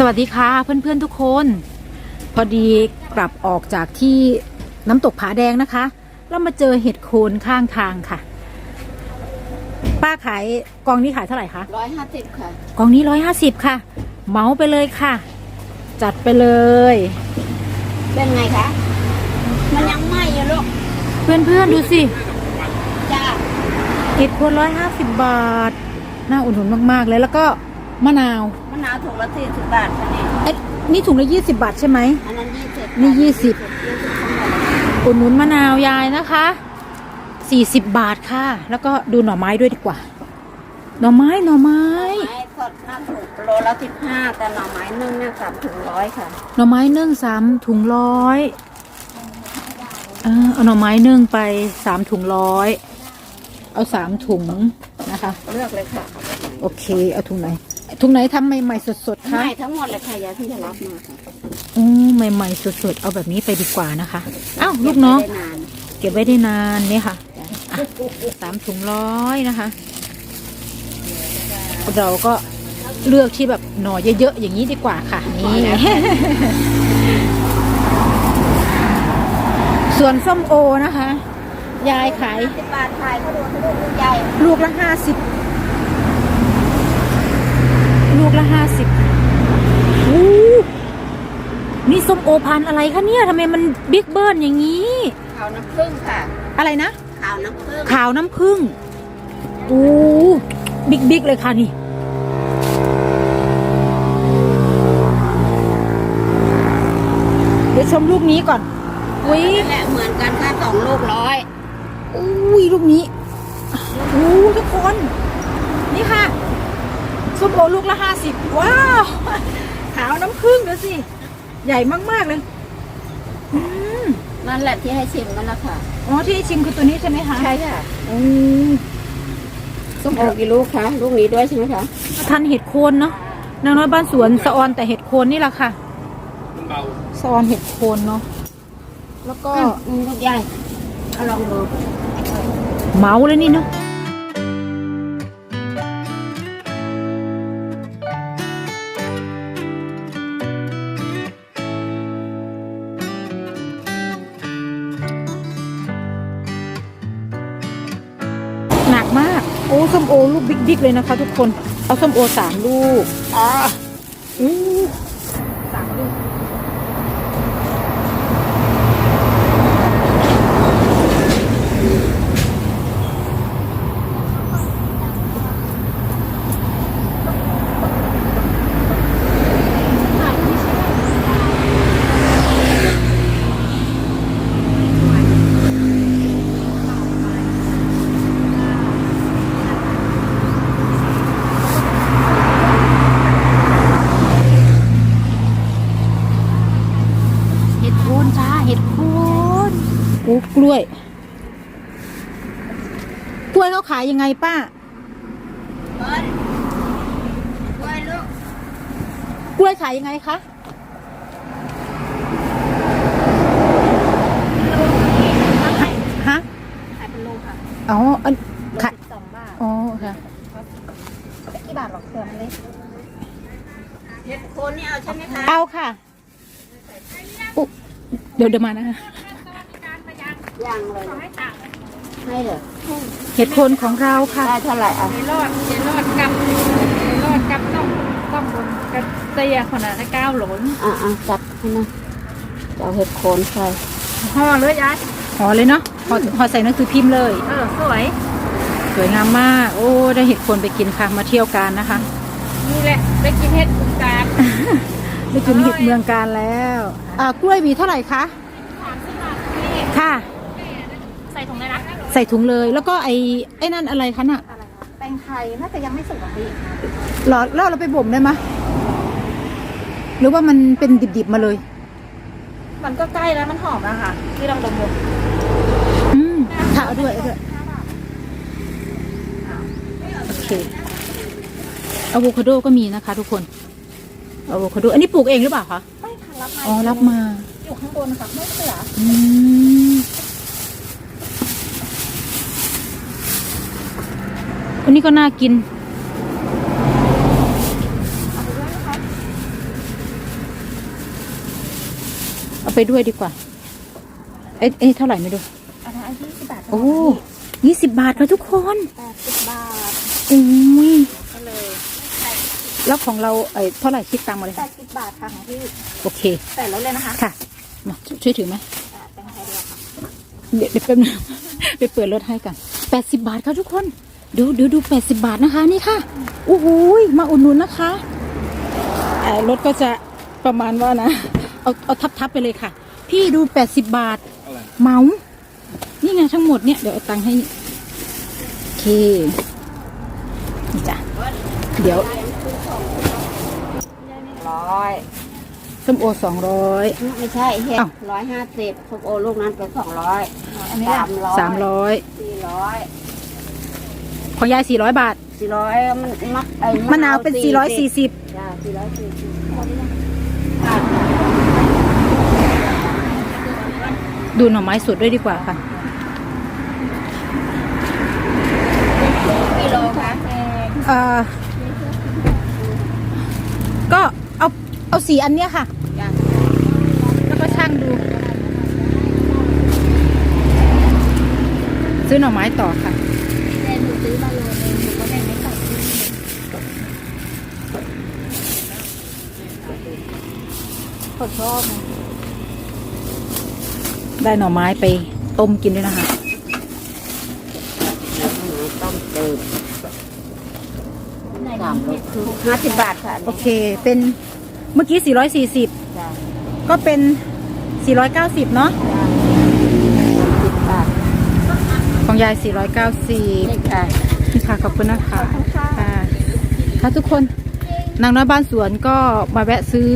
สวัสดีค่ะเพื่อนๆทุกคน พอดีกลับออกจากที่น้ำตกผาแดงนะคะ แล้วมาเจอเห็ดโคนข้างทางค่ะ ป้าขายกองนี้ขายเท่าไหร่คะร้อยห้าสิบค่ะ กองนี้ร้อยห้าสิบค่ะเหมาไปเลยค่ะ จัดไปเลย เป็นไงคะ มันยังไหม้อยู่ลูก เพื่อนๆดูสิจ้าเห็ดโคนร้อยห้าสิบบาท น่าอุดหนุนมากๆเลยแล้วก็ มะนาวมะนาวถุงละสี่สิบบาทค่ะนี่เอ๊ะนี่ถุงละยี่สิบบาทใช่ไหม อันนั้นยี่สิบนี่ยี่สิบยี่สิบทั้งหมดอุดหนุนมะนาวยายนะคะสี่สิบบาทค่ะ แล้วก็ดูหน่อไม้ด้วยดีกว่า หน่อไม้หน่อไม้ ไม้สดหน้าถุงโลละสิบห้าแต่หน่อไม้นึ่งเนี่ยสามถุงร้อยค่ะ หน่อไม้นึ่งสามถุงร้อยเออเอาหน่อไม้นึ่งไปสามถุงร้อย เอาสามถุงนะคะ เลือกเลยค่ะ โอเค เอาถุงไหน ถุงไหนทำใหม่ๆสดๆคะใหม่ทั้งหมดเลยค่ะยายที่จะรับมาค่ะอืมใหม่ๆสดๆเอาแบบนี้ไปดีกว่านะคะอ้าวลูกน้องได้นานเก็บไว้ได้นานเนี่ยค่ะอะสามถุงร้อยนะคะ เราก็เลือกที่แบบหน่อเยอะๆอย่างนี้ดีกว่าค่ะนี่ ส่วนส้มโอนะคะ ยายขายสิบบาทขายเขาดูเขาดูลูกใหญ่ลูกละห้าสิบ ลูกละห้าสิบอู้นี่ส้มโอพันธุ์อะไรคะเนี่ยทำไมมันบิ๊กเบิร์นอย่างนี้ ขาวน้ำผึ้งค่ะ อะไรนะ ขาวน้ำผึ้งขาวน้ำผึ้งอู้บิ๊กบิ๊กเลยค่ะนี่เดี๋ยวชมลูกนี้ก่อนอุ้ยนั่นแหละเหมือนกันค่ะสองลูกร้อยอุ้ยลูกนี้อู้ทุกคน นี่ค่ะ ส้มโอลูกละห้าสิบว้าว ขาวน้ำผึ้งดูสิ ใหญ่มาก ๆ เลยอืมนั่นแหละที่ให้ชิมกันแล้วค่ะ อ๋อที่ชิมคือตัวนี้ใช่ไหมคะใช่ค่ะอืมส้มโอกี่ลูกคะลูกนี้ด้วยใช่ไหมคะทันเห็ดโคนเนาะนางน้อยบ้านสวนสะออนแต่เห็ดโคนนี่แหละค่ะสะออนเห็ดโคนเนาะแล้วก็อืมลูกใหญ่เอาลองดูเมาเลยนี่เนาะ โอ้ส้มโอลูกบิ๊กๆเลยนะคะ ทุกคน เอาส้มโอสามลูก อ่าอู้สามลูก เห็ดโคนจ้าเห็ดโคนโอ้กล้วย กล้วยเขาขายยังไงป้าเฮ้ยด้วยลูก กล้วยขายยังไงคะฮะขายเป็นลูกค่ะอ๋ออันขายสองบาท อ๋อค่ะกี่บาทหรอกเครื่องเล็กเห็ดโคนนี่เอาใช่ไหมคะ เอาค่ะอุ๊เดี๋ยวเดี๋ยวมานะคะ ยังเลยให้เหรอเห็ดโคนของเราค่ะ ได้เท่าไหร่อะยายรอดยายรอดกับยายรอดกับต้องต้องบนกับเตียขนาดนั้นก้าวหลนอะอะจับให้นะจะเอาเห็ดโคนใส่ห่อเลยยายห่อเลยเนาะห่อห่อใส่หนังสือพิมพ์เลย เออสวย สวยงามมาก โอ้ ได้เห็ดโคนไปกินค่ะ มาเที่ยวกันนะคะ นี่แหละได้กินเห็ดบุญการได้กินเห็ดเมืองการแล้ว อ่ากล้วยหวีเท่าไหร่คะค่ะใส่ถุงเลยนะใส่ถุงเลย แล้วก็ไอ้ไอ้นั่นอะไรคะน่ะแตงไทยน่าจะยังไม่สุกหรอกพี่หรอแล้วเราไปบ่มได้ไหมะหรือว่ามันเป็นดิบๆมาเลย มันก็ใกล้แล้วมันหอมแล้วค่ะที่ลองดมดูอืมค่ะเอาด้วยเอาด้วยโอเคอะโวคาโดก็มีนะคะทุกคนอะโวคาโดอันนี้ปลูกเองหรือเปล่าคะไม่ค่ะรับมาอ๋อรับมา อยู่ข้างบนค่ะไม่เสืออืม อันนี้ก็น่ากินไปด้วยดีกว่า เอ๊ะเอ๊ะเท่าไหร่ไม่รู้เอาละยี่สิบบาทโอ้ยี่สิบบาทค่ะทุกคนแปดสิบบาทโอ้ยก็เลยแล้วของเราเอ้ยเท่าไหร่คิดตังค์มาเลยแปค่ะดสิบบาทค่ะของพี่ โอเคแต่ลดเลยนะคะ ค่ะ มาช่วยถือไหมอ่าเป็นไทยเดียวค่ะเดี๋ยวเดี๋ยวแป๊บนึงไปเปิดรถให้กันแปดสิบบาทค่ะทุกคน ดูดูดูแปดสิบาทนะคะนี่ค่ะโอ้โหยมาอุดหนุนนะคะเอ่อรถก็จะประมาณว่านะ เอาเอาทับทับๆไปเลยค่ะ พี่ดูแปดสิบบาทเหมานี่ไงทั้งหมดเนี่ยเดี๋ยวเอาตังค์ให้ โอเคนี่จ้ะเดี๋ยวร้อยส้มโอสองร้อยไม่ใช่เห็ดอ้าวร้อยห้าสิบส้มโอลูกนั้นเป็นสองร้อยอันนี้สาอะมร้อยสามร้อยสี่ร้อย ของยายสี่ร้อยบาท สี่ร้อยมันมักไอ้มะนาวเป็นสี่ร้อยสี่สิบจ้าสี่ร้อยสี่สิบดูหน่อไม้สดด้วยดีกว่าค่ะกิโลค่ะเอ่อก็เอาเอาสีอันเนี้ยค่ะจ้าแล้วก็ช่างดู ซื้อหน่อไม้ต่อค่ะ แต่หนูซื้อมาโลนึงหนูก็ได้ไม่ตัด คนชอบนะได้หน่อไม้ไปต้มกินด้วยนะคะต้มจืดสามรสคือห้าสิบบาทค่ะโอเค เป็นเมื่อกี้ 440จ้าก็เป็น 490 เนาะสิบบาท ของยาย 490 นี่ค่ะนี่ค่ะขอบคุณนะคะขอบคุณค่ะค่ะ ค่ะทุกคน นางน้อยบ้านสวนก็มาแวะซื้อ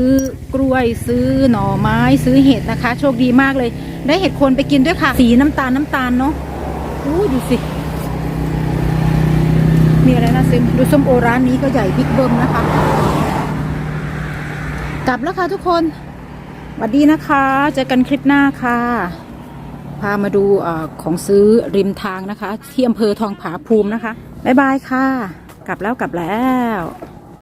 กล้วยซื้อหน่อไม้ซื้อเห็ดนะคะ โชคดีมากเลย ได้เห็ดโคนไปกินด้วยค่ะ สีน้ำตาลน้ำตาลเนาะอู้ดูสิ มีอะไรนะซิมดูส้มโอร้านนี้ก็ใหญ่บิ๊กเบิ้มนะคะ กลับแล้วค่ะทุกคนสวัสดีนะคะเจอกันคลิปหน้าค่ะ พามาดูอของซื้อริมทางนะคะ ที่อำเภอทองผาภูมินะคะ บ๊ายบายค่ะ กลับแล้วกลับแล้ว